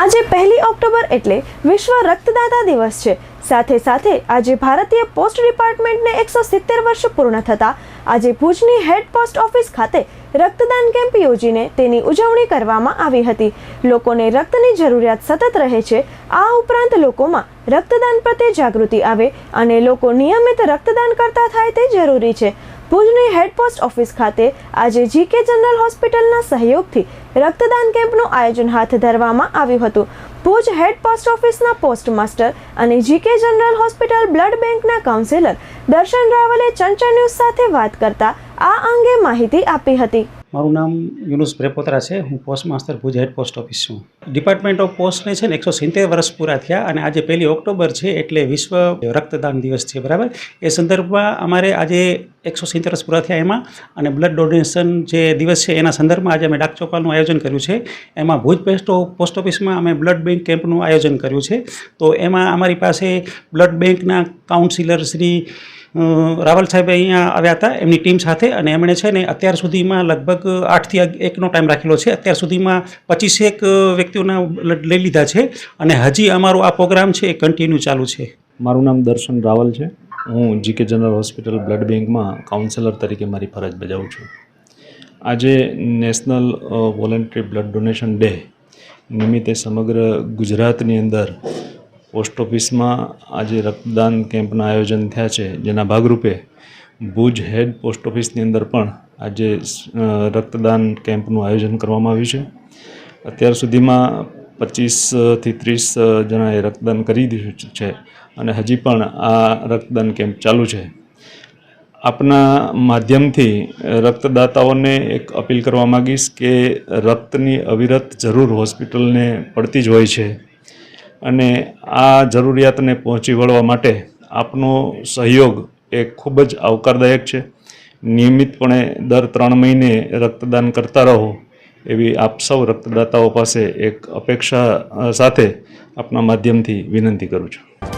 આજે પહેલી ઓક્ટોબર એટલે વિશ્વ રક્તદાતા દિવસ છે. સાથે સાથે આજે ભારતીય પોસ્ટ ડિપાર્ટમેન્ટને એકસો સિત્તેર વર્ષ પૂર્ણ થતા આજે ભુજની હેડ પોસ્ટ ઓફિસ ખાતે રક્તદાન કેમ્પ યોજીને તેની ઉજવણી કરવામાં આવી હતી. લોકોને રક્તની જરૂરિયાત સતત રહે છે. આ ઉપરાંત લોકોમાં રક્તદાન પ્રત્યે જાગૃતિ આવે અને લોકો નિયમિત રક્તદાન કરતા થાય તે જરૂરી છે. ભુજની હેડ પોસ્ટ ઓફિસ ખાતે આજે જીકે જનરલ હોસ્પિટલના સહયોગથી રક્તદાન કેમ્પનું આયોજન હાથ ધરવામાં આવ્યું હતું. ભુજ હેડ પોસ્ટ ઓફિસના પોસ્ટમાસ્ટર અને જીકે જનરલ હોસ્પિટલ બ્લડ બેંકના કાઉન્સિલર દર્શન રાવલે ચંચળ ન્યૂઝ સાથે વાત કરતા આ અંગે માહિતી આપી હતી. મારું નામ યુનુસ પ્રેપોત્રા છે. હું post master Bhuj head post office છું. ડિપાર્ટમેન્ટ ઓફ પોસ્ટને છે ને એકસો સિત્તેર વર્ષ પૂરા થયા અને આજે પહેલી ઓક્ટોબર છે એટલે વિશ્વ રક્તદાન દિવસ છે, બરાબર? એ સંદર્ભમાં અમારે આજે એકસો સિત્તેર વર્ષ પૂરા થયા એમાં અને બ્લડ ડોનેશન જે દિવસ છે એના સંદર્ભમાં આજે અમે ડાક ચોપાલનું આયોજન કર્યું છે. એમાં ભુજ પેસ્ટ પોસ્ટ ઓફિસમાં અમે બ્લડ બેંક કેમ્પનું આયોજન કર્યું છે. તો એમાં અમારી પાસે બ્લડ બેંકના કાઉન્સિલર શ્રી રાવલ સાહેબ અહીંયા આવ્યા હતા, એમની ટીમ સાથે અને એમણે છે ને અત્યાર સુધીમાં લગભગ આઠથી એકનો ટાઈમ રાખેલો છે. અત્યાર સુધીમાં પચીસેક વ્યક્તિઓના બ્લડ લઈ લીધા છે અને હજી અમારો આ પ્રોગ્રામ છે એ કન્ટિન્યુ ચાલુ છે. મારું નામ દર્શન રાવલ છે. હું જીકે જનરલ હોસ્પિટલ બ્લડ બેંકમાં કાઉન્સેલર તરીકે મારી ફરજ બજાવું છું. આજે national voluntary blood donation day નિમિત્તે સમગ્ર ગુજરાતની અંદર પોસ્ટ ઓફિસમાં આજે રક્તદાન કેમ્પના આયોજન થયા છે, જેના ભાગરૂપે ભુજ હેડ પોસ્ટ ઓફિસની અંદર પણ આજે રક્તદાન કેમ્પનું આયોજન કરવામાં આવ્યું છે. અત્યાર સુધીમાં પચીસથી ત્રીસ જણાએ રક્તદાન કરી દીધું છે અને હજી પણ આ રક્તદાન કેમ્પ ચાલુ છે. આપના માધ્યમથી રક્તદાતાઓને એક અપીલ કરવા માગીશ કે રક્તની અવિરત જરૂર હોસ્પિટલને પડતી જ હોય છે. અને આ જરૂરિયાતને પહોંચી વળવા માટે આપનો સહયોગ એ ખૂબ જ આવકારદાયક છે. નિયમિતપણે દર ત્રણ મહિને રક્તદાન કરતા રહો એવી આપ સૌ રક્તદાતાઓ પાસે એક અપેક્ષા સાથે આપના માધ્યમથી વિનંતી કરું છું.